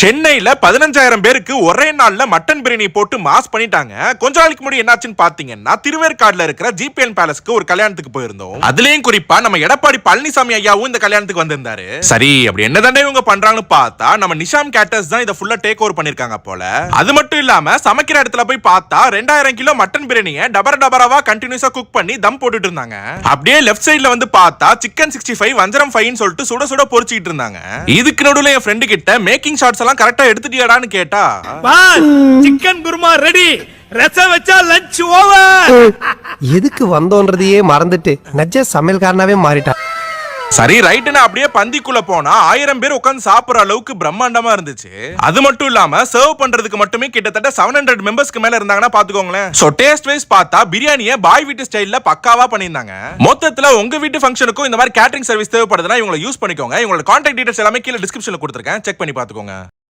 சென்னையில் பதினஞ்சாயிரம் பேருக்கு ஒரே நாள்ல மட்டன் பிரியாணி போட்டு மாஸ் பண்ணிட்டாங்க. கொஞ்ச நாளைக்கு முன்னாடி என்னாச்சுன்னு பாத்தீங்கன்னா திருவேற்காடுல இருக்கிற ஜிபிஎன் பேலஸ்க்கு ஒரு கல்யாணத்துக்கு போயிருந்தோம். அதுலயும் குறிப்பா நம்ம எடப்பாடி பழனிசாமி ஐயாவும் இந்த கல்யாணத்துக்கு வந்திருந்தாரு. சரி அப்படி என்னதானே இவங்க பண்றாங்கன்னு பார்த்தா நம்ம நிஷாம் கேட்டர்ஸ் தான் இதை ஃபுல்லா டேக் ஓவர் பண்ணிருக்காங்க போல. அது மட்டும் இல்லாம சமைக்கிற இடத்துல போய் பார்த்தா ரெண்டாயிரம் கிலோ மட்டன் பிரியாணியை டபர டபராவா கண்டினியூஸா குக் பண்ணி தம் போட்டுட்டு இருந்தாங்க. அப்படியே லெஃப்ட் சைடுல வந்து பார்த்தா சிக்கன் சிக்ஸ்டி ஃபைவ் வஞ்சரம் ஃபைன்னு சொல்லிட்டு சுட சுட பொரிச்சிட்டு இருந்தாங்க. இதுக்கு நடுவுல என் ஃப்ரெண்டு கிட்ட மேக்கிங் ஷார்ட்ஸ் எல்லாம் கரெக்டா எடுத்துட்டியாடான்னு கேட்டா? சிக்கன் குருமா ரெடி ரசம் வச்சா லஞ்ச் ஓவர் எதுக்கு வந்தோன்றதையே மறந்துட்டு நஜ சமையல்காரனாவே மாறிட்டான். சரி ரைட்டுன்னு அப்படியே பந்திக்குள்ள போனா ஆயிரம் பேர் உட்கார்ந்து சாப்பிடுற அளவுக்கு பிரம்மாண்டமா இருந்துச்சு. அது மட்டும் இல்லாம சர்வ் பண்றதுக்கு மட்டுமே கிட்டத்தட்ட செவன் ஹண்ட்ரட் மெம்பர்ஸ்க்கு மேல இருந்தாங்கன்னா பாத்துக்கோங்களேன். சோ டேஸ்ட் வைஸ் பார்த்தா பிரியாணியை பாய் வீட்டு ஸ்டைல்ல பக்காவா பண்ணியிருந்தாங்க. மொத்தத்துல உங்க வீட்டு ஃபங்க்ஷனுக்கும் இந்த மாதிரி கேட்டரிங் சர்வீஸ் தேவைப்படுதுன்னா இவங்களை யூஸ் பண்ணிக்கோங்க. இவங்களோட கான்டாக்ட் டீடைல்ஸ் எல்லாமே கீழே டிஸ்கிரிப்ஷன்ல கொடுத்துருக்கேன். செக் பண்ணி பாத்துக்கோங்க